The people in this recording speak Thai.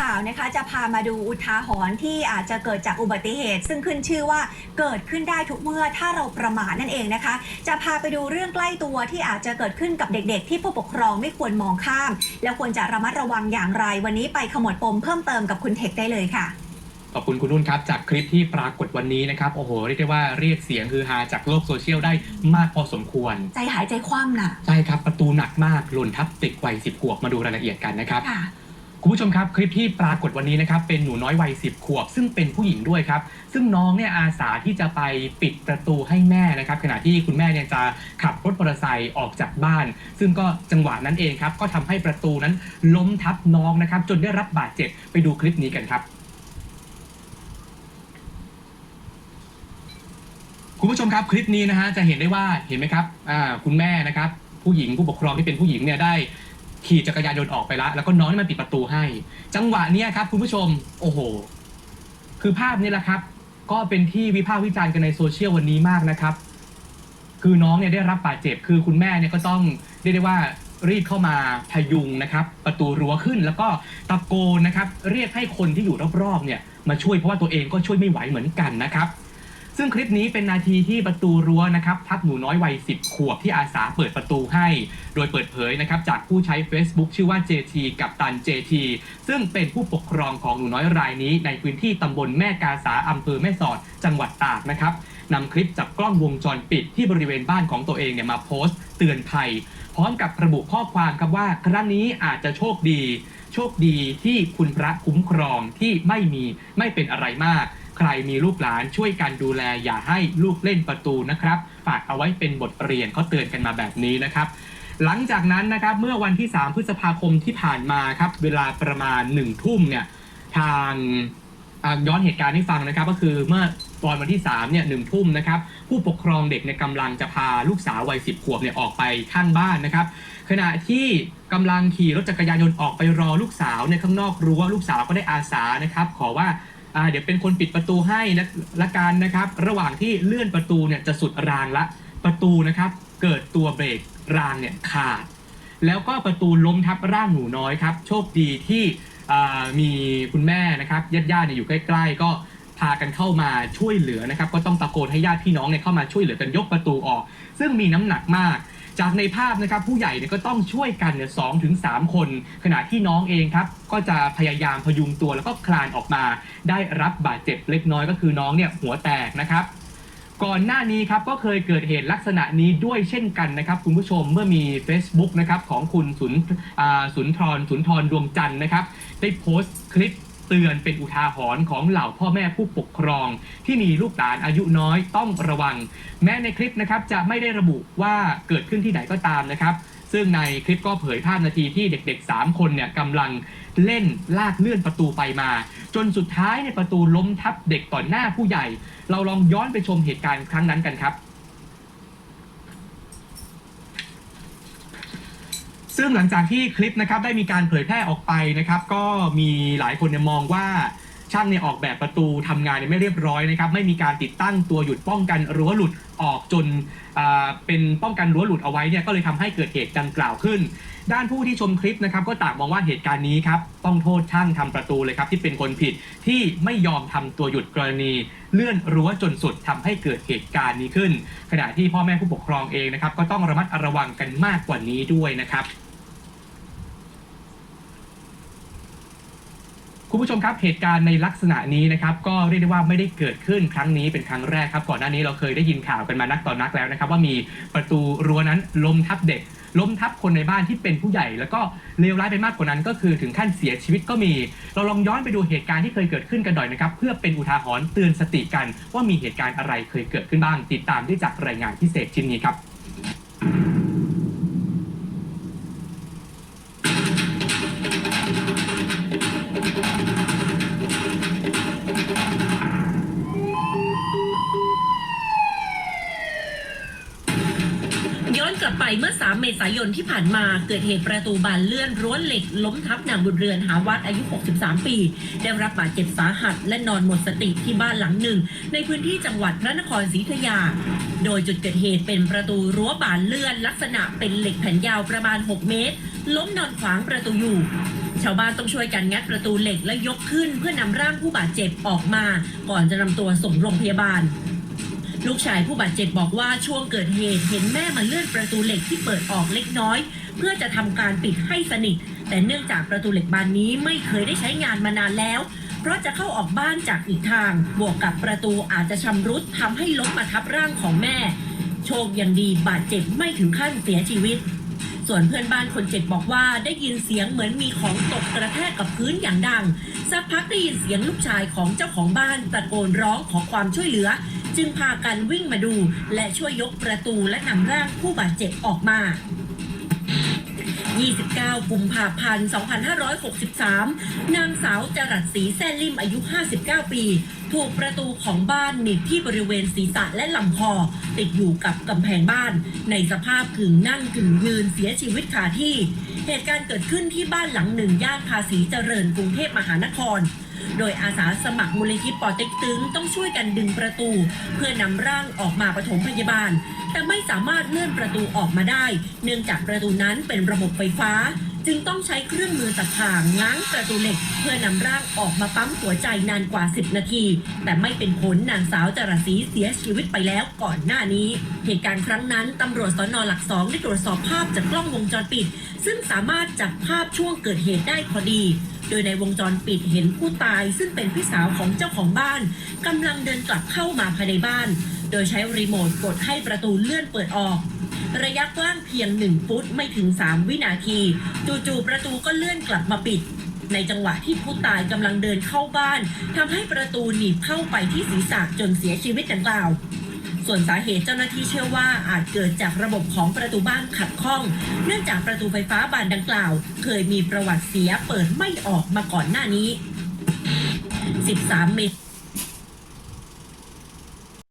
ข่าวนะคะจะพามาดูอุทาหรณ์ที่อาจจะเกิดจากอุบัติเหตุ ซึ่งขึ้นชื่อว่าเกิดขึ้นได้ทุกเมื่อถ้าเราประมาทนั่นเองนะคะ จะพาไปดูเรื่องใกล้ตัวที่อาจจะเกิดขึ้นกับเด็กๆ ที่ผู้ปกครองไม่ควรมองข้าม แล้วควรจะระมัดระวังอย่างไร วันนี้ไปขมวดปมเพิ่มเติมกับคุณเทคได้เลยค่ะขอบคุณคุณนุ่นครับจากคลิปที่ปรากฏวันนี้นะครับโอ้โหเรียกได้ว่าเรียกเสียงคือฮาจากโลกโซเชียลได้มากพอสมควร ใจหายใจคว่ำน่ะใช่ครับประตูหนักมากหล่นทับเด็กวัยสิบขวบมาดูรายละเอียดกันนะครับ คุณผู้ชมครับคลิปที่ปรากฏวันนี้นะครับเป็นหนูน้อยวัยสิบขวบ ซึ่งเป็นผู้หญิงด้วยครับ ซึ่งน้องเนี่ยอาสาที่จะไปปิดประตูให้แม่นะครับ ขณะที่คุณแม่เนี่ยจะขับรถมอเตอร์ไซค์ออกจากบ้าน ซึ่งก็จังหวะนั้นเองครับ ก็ทำให้ประตูนั้นล้มทับน้องนะครับ จนได้รับบาดเจ็บไปดูคลิปนี้กันครับ คุณผู้ชมครับคลิปนี้นะฮะจะเห็นได้ว่าเห็นไหมครับอ่าคุณแม่นะครับ ผู้หญิงผู้ปกครองที่เป็นผู้หญิงเนี่ยได้ ขี่จักรยานยนต์ออกไปล้วแล้วก็น้องนี่มันปิดประตูให้ จังหวะเนี้ยครับ คุณผู้ชมโอ้โห คือภาพนี้แหละครับ ก็เป็นที่วิพากษ์วิจารณ์กันในโซเชียลวันนี้มากนะครับ คือน้องเนี่ยได้รับบาดเจ็บคือคุณแม่เนี่ยก็ต้องเรียกได้ว่ารีบเข้ามาพยุงนะครับ ประตูรั้วขึ้นแล้วก็ตะโกนนะครับ เรียกให้คนที่อยู่รอบๆเนี่ยมาช่วยเพราะว่าตัวเองก็ช่วยไม่ไหวเหมือนกันนะครับ ซึ่งคลิปนี้เป็นนาทีที่ประตูรั้วนะครับทับหนูน้อยวัย 10 ขวบที่อาสาเปิดประตูให้ โดยเปิดเผยนะครับจากผู้ใช้ Facebook ชื่อว่า JT กับตัน JT ซึ่งเป็นผู้ปกครองของหนูน้อยรายนี้ ในพื้นที่ตำบลแม่กาสาอำเภอแม่สอด จังหวัดตากนะครับนำคลิปจากกล้องวงจรปิดที่บริเวณบ้านของตัวเองเนี่ยมาโพสต์ เตือนภัย พร้อมกับระบุข้อความครับว่า ครั้งนี้อาจจะโชคดี โชคดีที่คุณพระคุ้มครองที่ไม่มีไม่เป็นอะไรมาก ใครมีลูกหลานช่วยกันดูแลอย่าให้ลูกเล่นประตูนะครับฝากเอาไว้เป็นบทเรียนเขาเตือนกันมาแบบนี้นะครับหลังจากนั้นนะครับเมื่อวันที่ 3 พฤษภาคมที่ผ่านมาครับเวลาประมาณ1ทุ่มเนี่ยทางย้อนเหตุการณ์ให้ฟังนะครับ ก็คือเมื่อตอนวันที่3เนี่ยหนึ่งทุ่มนะครับผู้ปกครองเด็กในกำลังจะพาลูกสาววัย10ขวบเนี่ยออกไปข้างบ้านนะครับ ขณะที่กำลังขี่รถจักรยานยนต์ออกไปรอลูกสาวในข้างนอกรั้วลูกสาวก็ได้อาสานะครับ ขอว่า อ่าเดี๋ยวเป็นคนปิดประตูให้นะละกันนะครับ ระหว่างที่เลื่อนประตูเนี่ยจะสุดรางละ ประตูนะครับ เกิดตัวเบรกรางเนี่ยขาด แล้วก็ประตูล้มทับร่างหนูน้อยครับ โชคดีที่อ่ามีคุณแม่นะครับญาติญาติๆเนี่ยอยู่ใกล้ ๆ ก็พากันเข้ามาช่วยเหลือนะครับ ก็ต้องตะโกนให้ญาติพี่น้องเนี่ยเข้ามาช่วยเหลือกันยกประตูออก ซึ่งมีน้ำหนักมาก จากในภาพนะครับผู้ใหญ่เนี่ยก็ต้องช่วยกันเนี่ยสองถึงสามคน ขณะที่น้องเองครับก็จะพยายามพยุงตัวแล้วก็คลานออกมา ได้รับบาดเจ็บเล็กน้อยก็คือน้องเนี่ยหัวแตกนะครับ ก่อนหน้านี้ครับก็เคยเกิดเหตุลักษณะนี้ด้วยเช่นกันนะครับคุณผู้ชมเมื่อมี Facebook นะครับของคุณสุนสุนทรสุนทรดวงจันทร์นะครับ ได้โพสต์คลิป เตือนเป็นอุทาหรณ์ของเหล่าพ่อแม่ผู้ปกครอง ที่มีลูกหลานอายุน้อยต้องระวัง แม้ในคลิปนะครับจะไม่ได้ระบุว่าเกิดขึ้นที่ไหนก็ตามนะครับ ซึ่งในคลิปก็เผยภาพนาทีที่เด็ก ๆ 3 คนเนี่ยกำลังเล่นลากเลื่อนประตูไปมา จนสุดท้ายในประตูล้มทับเด็กต่อหน้าผู้ใหญ่ เราลองย้อนไปชมเหตุการณ์ครั้งนั้นกันครับ ซึ่งหลังจากที่คลิปนะครับได้มีการเผยแพร่ออกไปนะครับ ก็มีหลายคนเนี่ยมองว่าช่างเนี่ยออกแบบประตูทำงานเนี่ยไม่เรียบร้อยนะครับ ไม่มีการติดตั้งตัวหยุดป้องกันรั้วหลุดออกจนเป็นป้องกันรั้วหลุดเอาไว้เนี่ยก็เลยทำให้เกิดเหตุดังกล่าวขึ้น ด้านผู้ที่ชมคลิปนะครับ ก็ต่างมองว่าเหตุการณ์นี้ครับต้องโทษช่างทำประตูเลยครับ ที่เป็นคนผิดที่ไม่ยอมทำตัวหยุดกรณี เลื่อนรั้วจนสุดทำให้เกิดเหตุการณ์นี้ขึ้น ขณะที่พ่อแม่ผู้ปกครองเองนะครับ ก็ต้องระมัดระวังกันมากกว่านี้ด้วยนะครับ คุณผู้ชมครับเหตุการณ์ในลักษณะนี้นะครับก็เรียกได้ว่าไม่ได้เกิดขึ้นครั้งนี้เป็นครั้งแรกครับก่อนหน้านี้เราเคยได้ยินข่าวกันมานักต่อนักแล้วนะครับว่ามีประตูรั้วนั้นล้มทับเด็กล้มทับคนในบ้านที่เป็นผู้ใหญ่ แล้วก็เลวร้ายไปมากกว่านั้นก็คือถึงขั้นเสียชีวิตก็มี เราลองย้อนไปดูเหตุการณ์ที่เคยเกิดขึ้นกันหน่อยนะครับเพื่อเป็นอุทาหรณ์เตือนสติกัน ว่ามีเหตุการณ์อะไรเคยเกิดขึ้นบ้าง ติดตามได้จากรายงานพิเศษชิ้นนี้ครับ กลับไปเมื่อ 3 เมษายนที่ผ่านมาเกิดเหตุประตูบานเลื่อนรั้วเหล็ก ล้มทับนางบุญเรือนหาวัดอายุ 63 ปี ได้รับบาดเจ็บสาหัส และนอนหมดสติที่บ้านหลังหนึ่ง ในพื้นที่จังหวัดพระนครศรีอยุธยา โดยจุดเกิดเหตุเป็นประตูรั้วบานเลื่อน ลักษณะเป็นเหล็กแผ่นยาวประมาณ 6 เมตร ล้มนอนขวางประตูอยู่ชาวบ้านต้องช่วยกันงัดประตูเหล็กและยกขึ้นเพื่อนำร่างผู้บาดเจ็บออกมา ก่อนจะนำตัวส่งโรงพยาบาล ลูกชายผู้บาดเจ็บบอกว่าช่วงเกิดเหตุเห็นแม่มาเลื่อนประตูเหล็กที่เปิดออกเล็กน้อย เพื่อจะทำการปิดให้สนิท แต่เนื่องจากประตูเหล็กบานนี้ไม่เคยได้ใช้งานมานานแล้ว เพราะจะเข้าออกบ้านจากอีกทาง บวกกับประตูอาจจะชำรุดทำให้ล้มมาทับร่างของแม่ โชคยังดีบาดเจ็บไม่ถึงขั้นเสียชีวิต ส่วนเพื่อนบ้านคนเจ็บบอกว่าได้ยินเสียงเหมือนมีของตกกระแทกกับพื้นอย่างดังสักพักได้ยินเสียงลูกชายของเจ้าของบ้านตะโกนร้องขอความช่วยเหลือ จึงพากันวิ่งมาดู และช่วยยกประตูและนำร่างผู้บาดเจ็บออกมา 29 กุมภาพันธ์ 2563 นางสาวจรัสศรีแซ่ลิมอายุ 59 ปี ถูกประตูของบ้านหนีบที่บริเวณศีรษะและลำคอ ติดอยู่กับกำแพงบ้าน ในสภาพกึ่งนั่งกึ่งยืนเสียชีวิตคาที่ เหตุการณ์เกิดขึ้นที่บ้านหลังหนึ่งย่านภาษีเจริญกรุงเทพมหานคร โดยอาสาสมัครมูลนิธิปอเต็กตึงต้องช่วยกันดึงประตู เพื่อนำร่างออกมาปฐมพยาบาล แต่ไม่สามารถเลื่อนประตูออกมาได้ เนื่องจากประตูนั้นเป็นระบบไฟฟ้า จึงต้องใช้เครื่องมือตัดทางง้างประตูเหล็ก เพื่อนำร่างออกมาปั๊มหัวใจนานกว่า 10 นาที แต่ไม่เป็นผลนางสาวจรศรีเสียชีวิตไปแล้วก่อนหน้านี้ เหตุการณ์ครั้งนั้นตำรวจสนหลักสองได้ตรวจสอบภาพจากกล้องวงจรปิด ซึ่งสามารถจับภาพช่วงเกิดเหตุได้พอดี โดยในวงจรปิดเห็นผู้ตายซึ่งเป็นพี่สาวของเจ้าของบ้านกำลังเดินกลับเข้ามาภายในบ้าน โดยใช้รีโมทกดให้ประตูเลื่อนเปิดออก ระยะกว้างเพียง 1 ฟุตไม่ถึง 3 วินาที จู่ๆประตูก็เลื่อนกลับมาปิด ในจังหวะที่ผู้ตายกำลังเดินเข้าบ้านทำให้ประตูหนีบเข้าไปที่ศีรษะจนเสียชีวิตดังกล่าว ส่วนสาเหตุเจ้าหน้าที่เชื่อว่าอาจเกิดจากระบบของประตูบ้านขัดข้อง เนื่องจากประตูไฟฟ้าบานดังกล่าว เคยมีประวัติเสียเปิดไม่ออกมาก่อนหน้านี้ 13 เมษ